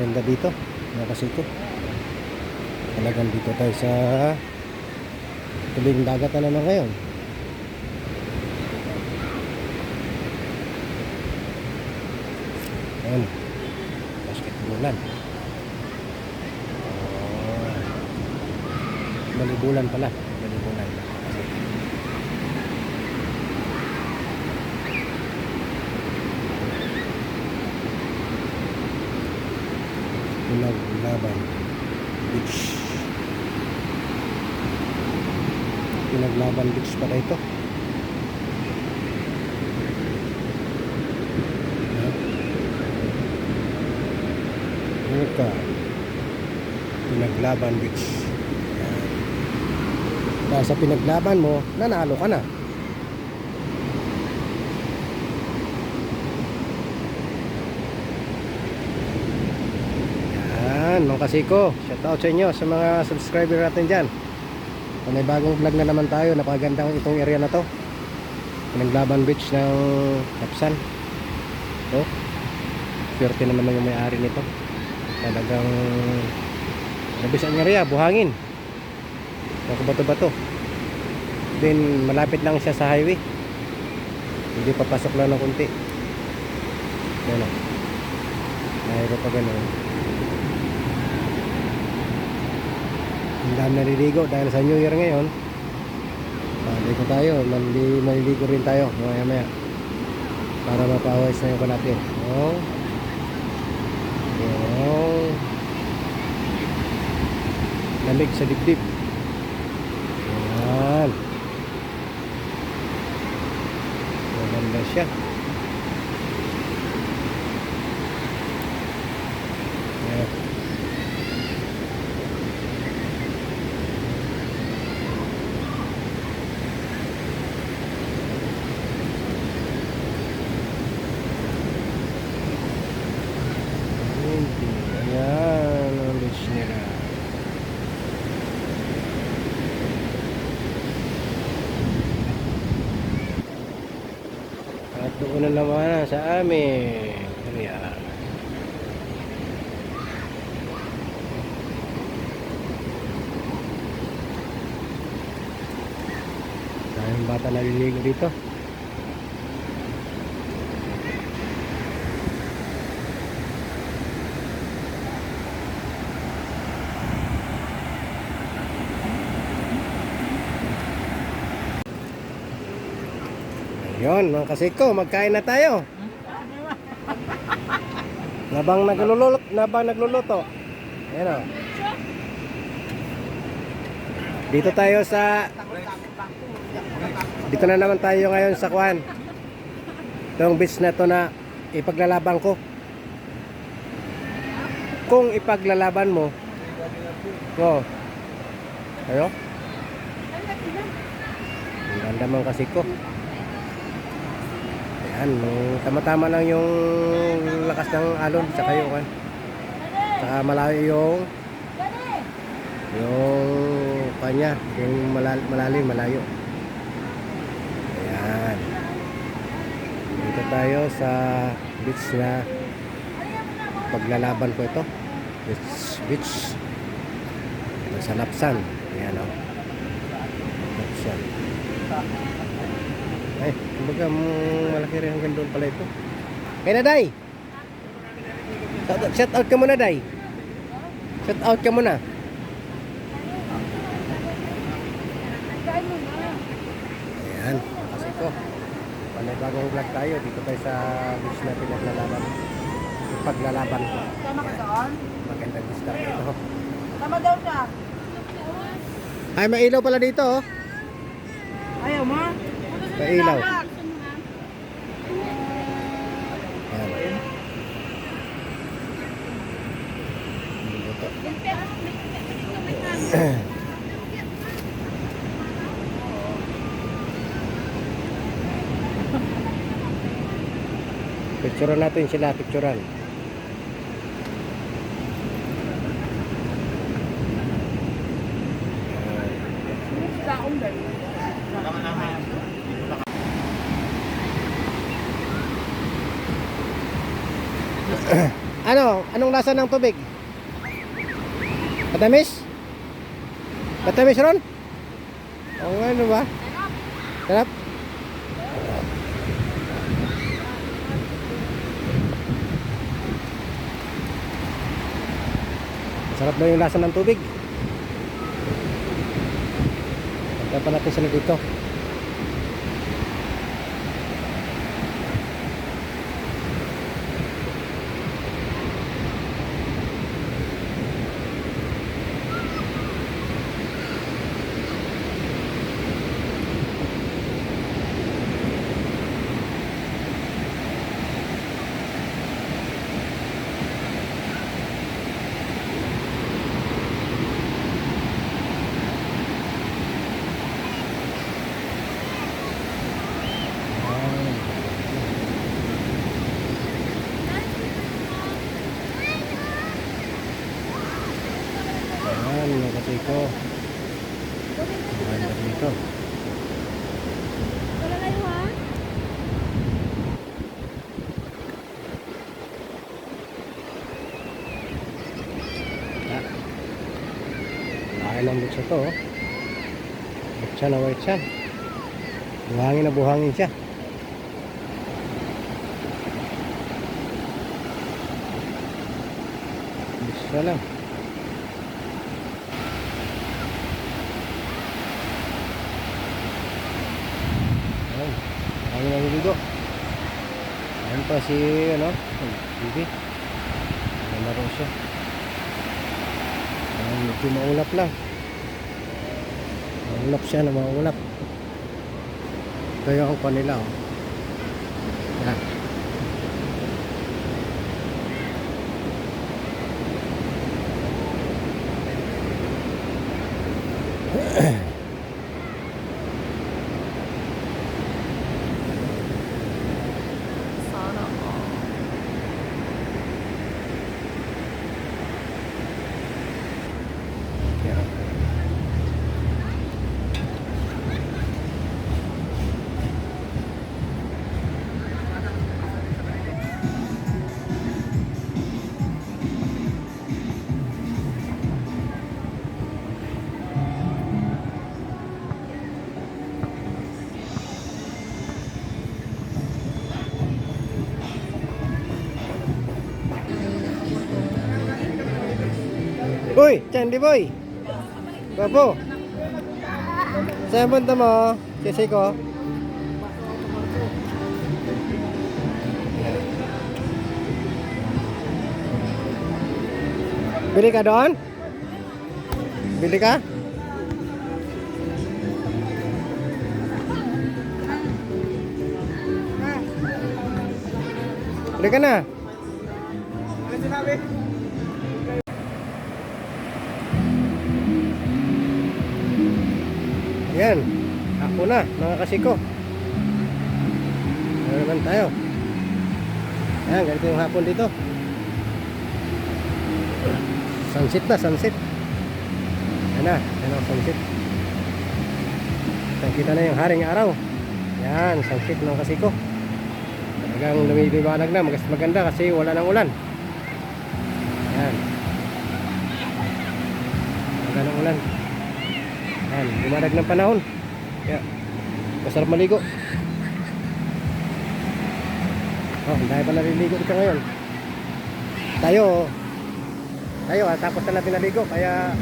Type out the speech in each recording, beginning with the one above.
Oo, ang ganda dito. Mga kasiko. Talagang dito tayo sa tuling dagat na naman ngayon. Ayan. Basketballan. Oh. Balibulan pala. Balibulan. Pinaglaban. Beach. Pinaglaban beach pala ito. Ito. Pinaglaban. Ayan. Dahil sa pinaglaban mo, nanalo ka na. Yan, mga kasiko. Shout out sa inyo sa mga subscriber natin dyan. Kung may bagong vlog na naman tayo, napagandang itong area na to. Pinaglaban beach ng Kapsan. So, swerte naman yung may-ari nito. Talagang nabis ang area, buhangin. Mga bato-bato. Then, malapit lang siya sa highway. Hindi papasok lang ng kunti. Yan o. Mayroon pa ganun. Ang dami naliligo dahil sa New Year ngayon. Maligo tayo, mali, maliligo rin tayo maya maya. Para mapawis na yung natin. Oh. Oh. Lamig sa dibdib. Yan. Maganda siya. Yan. Hindi. Ayan ang beach nila. At doon na naman sa amin. Ayan. Dahil bata naliligo dito. Ayun, mga kasiko, magkain na tayo. Nabang nagluluto, nabang nagluluto. Ayan o. Dito tayo sa Dito na naman tayo ngayon sa Kwan. Itong beach na to na ipaglalaban ko. Kung ipaglalaban mo, ko. Ayo. Ang ganda man kasi ko. Nung tama-tama lang yung lakas ng alon sa kayo kan. Saka malayo yung yung kanya, yung malal- malalim, malayo. Ayan. Dito tayo sa beach na paglalaban ko ito. Beach, beach. Sa Lapsan. Ayan o. Lapsan. Ay, kumbaga mm, malaki rin hanggang doon pala ito. Kaya na, Day! Shout out, shout out ka muna, Day. Shout out ka muna. Ayan, kasi ko. Panibagong vlog tayo. Dito tayo sa beach na pinaglalaban. Paglalaban. Tama ka doon? Magandang vista ito. Tama daw siya. Ay, may ilaw pala dito, oh. Ayaw mo? May ilaw. Ayan. Picturean natin sila, picturean. Lasa ng tubig? Matamis? Matamis ron? O ano ba? Sarap? Sarap daw yung lasa ng tubig. Punta pa natin sila dito. Ayan, mga kasiko. Ayan, dito. Wala kayo ha? Ah. Laki ng buksa to, oh. Buksa na white siya. Buhangin na buhangin siya. Buksa lang. Ayan. Marami na niligo. Ayan pa si, ano, Bibi. Nalaro siya. Ayan, medyo maulap lang. Maulap siya na maulap. Ito yung angkon nila, oh. Yan. Uy, Chandy boy. Babo. Saan punta mo? Sisi ko. Bili ka doon? Bili ka? Bili ka na. Yan. Ako na, mga kasiko. Ano naman tayo? Ayan, ganito yung hapon dito. Sunset na, sunset. Yan na, yan ang sunset. Nakita na yung haring araw. Yan, sunset ng kasiko. Talagang lumiliwanag na, mas maganda kasi wala nang ulan. Yan. Wala nang ulan. Yan, lumadag ng panahon. Kaya, masarap maligo. Oh, dahil pa naliligo dito ngayon. Tayo, tayo ah, tapos na natin naligo. Kaya,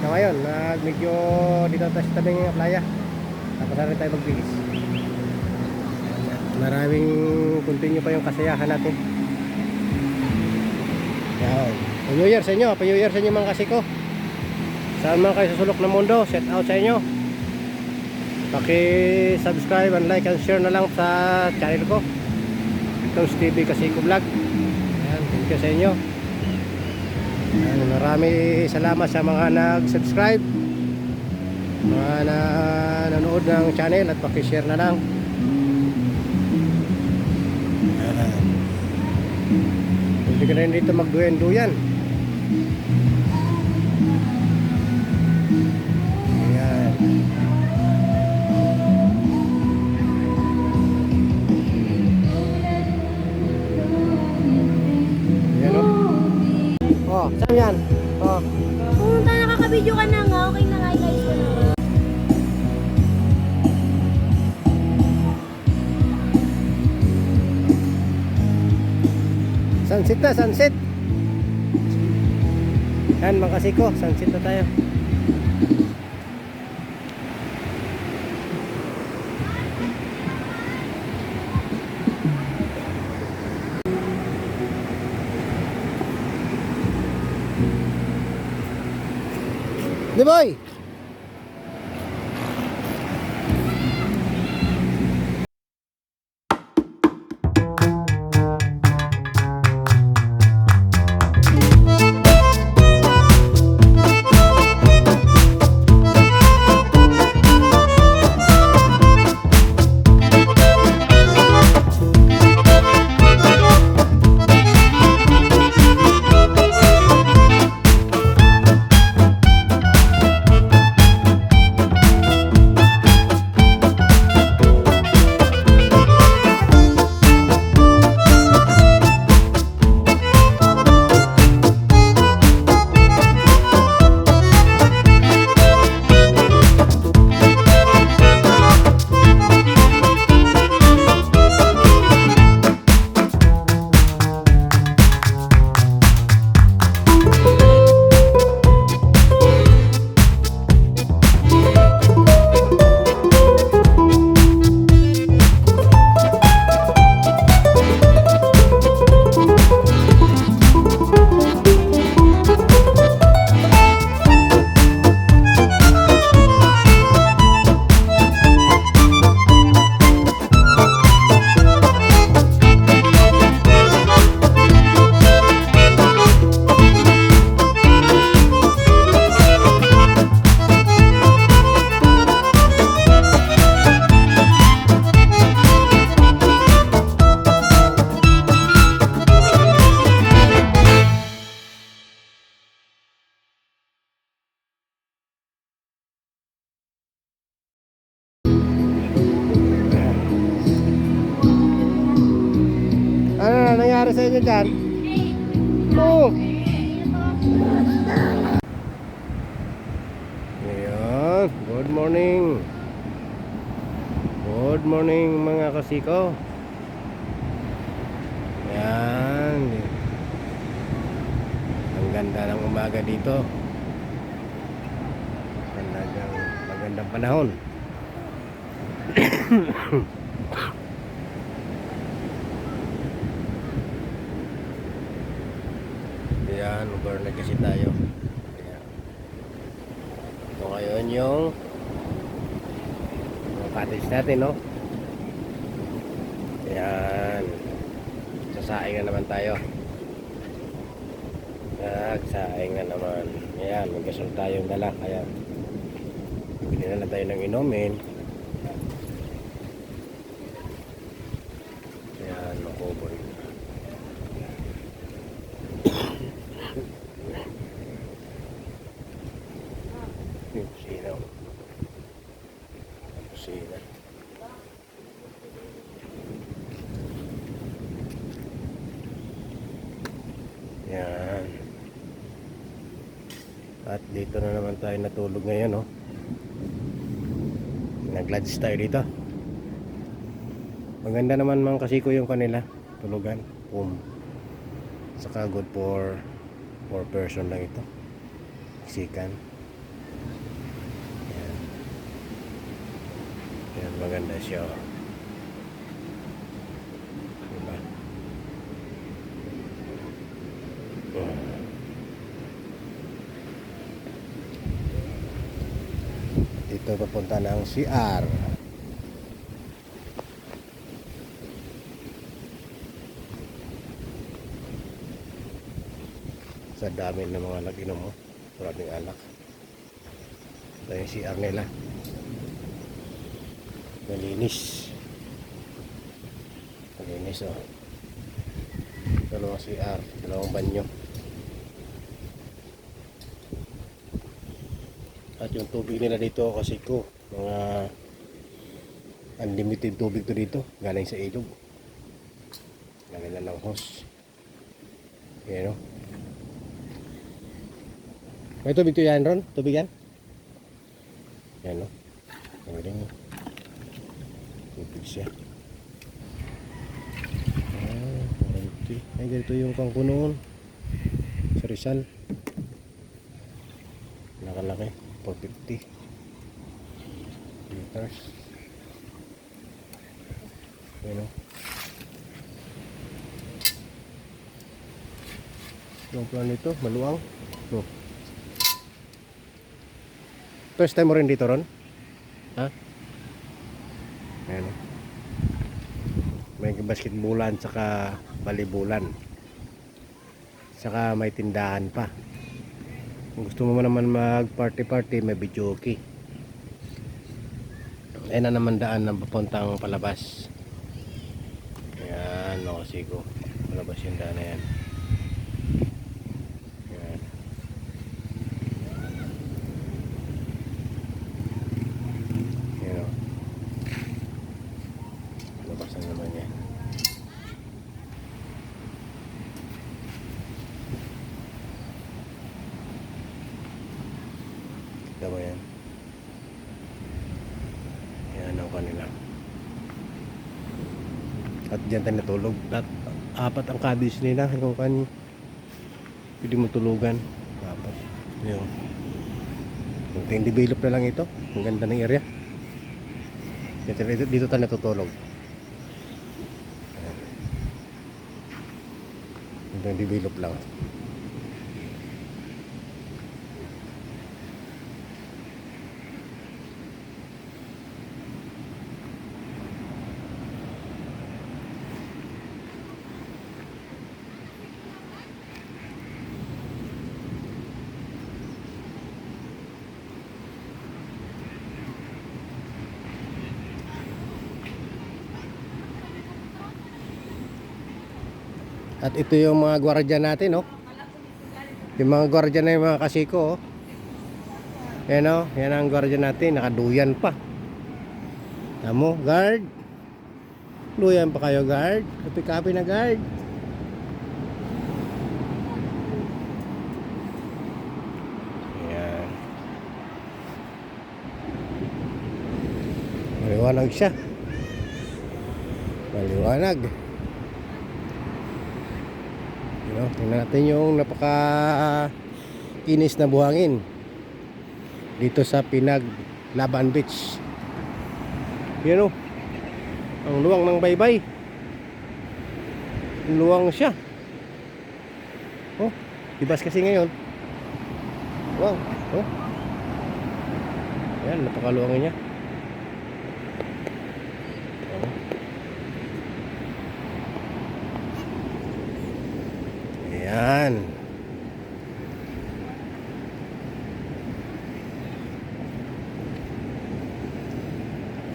na ngayon, nag medyo dito tayo sa tabing playa. Tapos na rin tayo magbihis. Maraming continue pa yung kasayahan natin. Yan. New Year sa inyo, pa New Year sa inyo mga kasiko. Saan man kayo sa sulok ng mundo, shout out sa inyo. Paki-subscribe and like and share na lang sa channel ko. Itong TV kasi vlog. Ayan, thank you sa inyo. Ayan, marami salamat sa mga nag-subscribe. Mga na nanood ng channel at paki-share na lang. Ayan. Hindi ka rin dito magduyan-duyan. Oh, saan yan? Oh. Pumunta, nakaka-video ka na nga. Okay na nga, guys na. Sunset na, sunset. Yan mga kasiko, sunset na tayo. Di boy! Good morning mga kasiko. Ayan. Ang ganda ng umaga dito. Talagang magandang panahon. Ayan, overnight kasi tayo. Ayan. Ito ngayon yung cottage natin, no? Ayan. Sasaing na naman tayo. Nagsaing na naman. Ayan, may gasol tayong dala. Kaya, bili na lang tayo ng inumin. Ayan, makubo rin. Yung kusina. oh. Kusina. Yan. At dito na naman tayo natulog ngayon, oh. Nag-lodge tayo dito. Maganda naman mga kasiko yung kanila. Tulugan. Boom. Saka good for 4 person lang ito. Sikan. Yan. Yan, maganda siya. oh. Diba? Hmm. Dito papunta ng CR. Sa dami ng mga nag-inom mo. Maraming alak. Ito yung CR nila. Malinis. Malinis oh. Dalawang CR, dalawang banyo. At yung tubig nila dito kasi ko, mga unlimited tubig to dito, galing sa ilog. Galing na ng hose. Yan o. May tubig to yan, Ron? Tubig yan? Yan, no? Ang galing? Tubig siya. 40. Ay, ganito yung pangkunoon. Sa Rizal. Nakalaki. 450 liters. Yan, no? Yung plan nito, maluwang. No. First time mo rin dito, Ron? Ha? Ayan. oh. May basketbulan saka balibulan. Saka may tindahan pa. Kung gusto mo naman mag party party, may videoke. Ayan na naman daan ng papuntang palabas. Ayan, no, sigo. Palabas yung daan na yan. Ayan. Ayan o. Labasan naman yan. Mo yan? Yan ang kanila. At dyan tayo natulog. At apat ang cabins nila. Kung kan pwede mo tulugan. Apat. Yung Kunting develop na lang ito. Ang ganda ng area. Dito, dito, dito tayo natutulog. Kunting develop lang. At ito yung mga gwardiya natin, oh. Yung mga gwardiya na yung mga kasiko, oh. Yan, oh. Yan ang gwardiya natin. Nakaduyan pa. Tamo, guard. Duyan pa kayo, guard. Kapi-kapi na, guard. Yan. Maliwanag siya. Maliwanag. You know, tingnan natin yung napaka inis na buhangin dito sa Pinag Laban Beach. Yan o. Ang luwang ng baybay. Ang luwang siya. Oh, ibas kasi ngayon. Wow. Oh. Yan, napakaluwang niya. Ayan.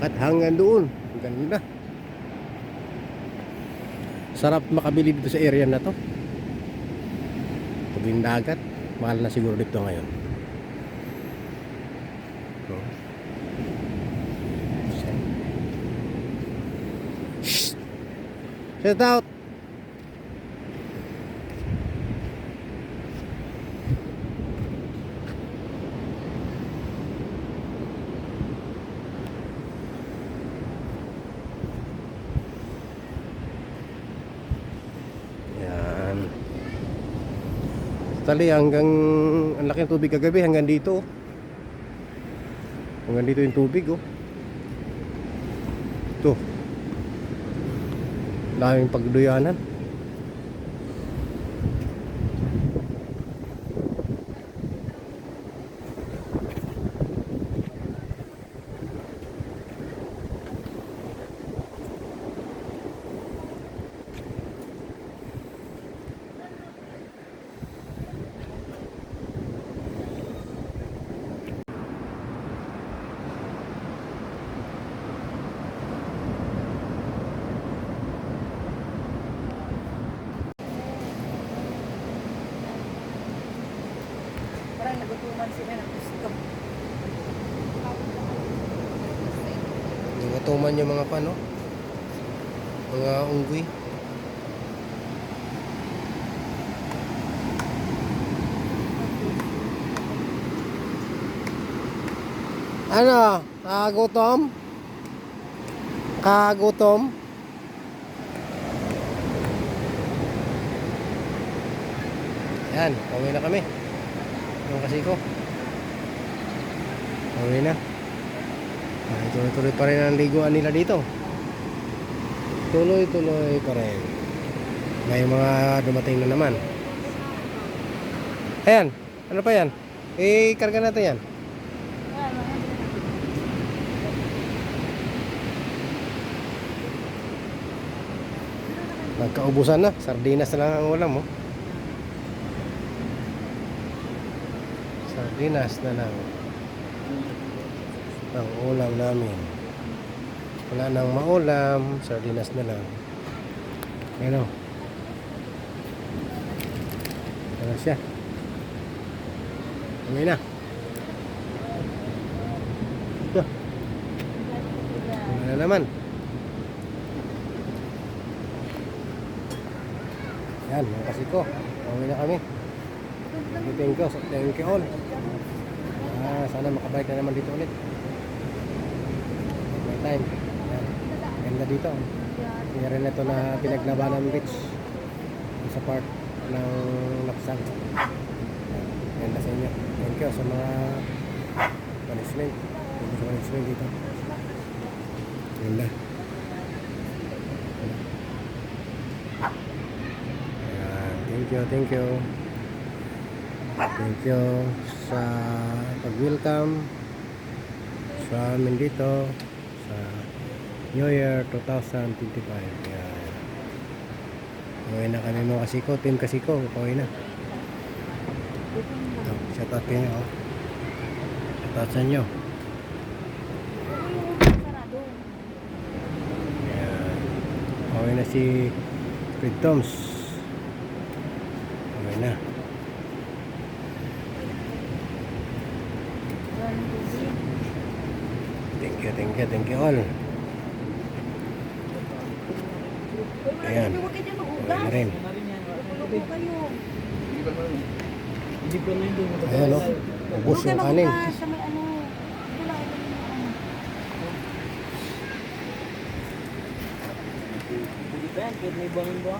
At hanggang doon. Ganda. Sarap makabili dito sa area na to. Tubing dagat. Mahal na siguro dito ngayon. Oh. Shh! Shout out! Tali hanggang ang laki ng tubig kagabi hanggang dito. Hanggang dito yung tubig oh. Ito. Daming pagduyanan. Nagatuman yung mga pano. Mga unggoy. Ano? Kagutom? Kagutom? Yan, pauwi na kami. Yung kasi ko. Pauwi na. Tuloy-tuloy pa rin ang liguan nila dito. Tuloy-tuloy pa rin. May mga dumating na naman. Ayan, ano pa yan? Eh, karga natin yan. Nagkaubusan na. Sardinas na lang ang ulam mo. Sardinas na lang. Ang ulam namin. Wala nang maulam. Sardinas na lang. Ano? Ano siya? Uwi na. Ito. Na naman. Yan, mga kasi ko. Na kami. Thank you, thank you all. Ah, sana makabalik na naman dito ulit. Time. Yan. Ganda dito. Yung rin ito na pinaglabanan beach. Sa part ng Lapsan. Ganda sa inyo. Thank you sa mga management. Thank you sa management dito. Ganda. Ayan. Thank you, thank you. Thank you sa pag-welcome sa amin dito sa New Year 2025. Yan. Uwi na kami mga kasiko, team kasiko, uwi na. Oh, shout out kayo. Oh. Shout out sa inyo. Uwi na si Fred Toms. Uwi na. Thank you, thank you, thank you all. Ayan. Na rin. Ayan o. Ubus Huwag kayo yung kanin. yan? Kahit may bangon ba?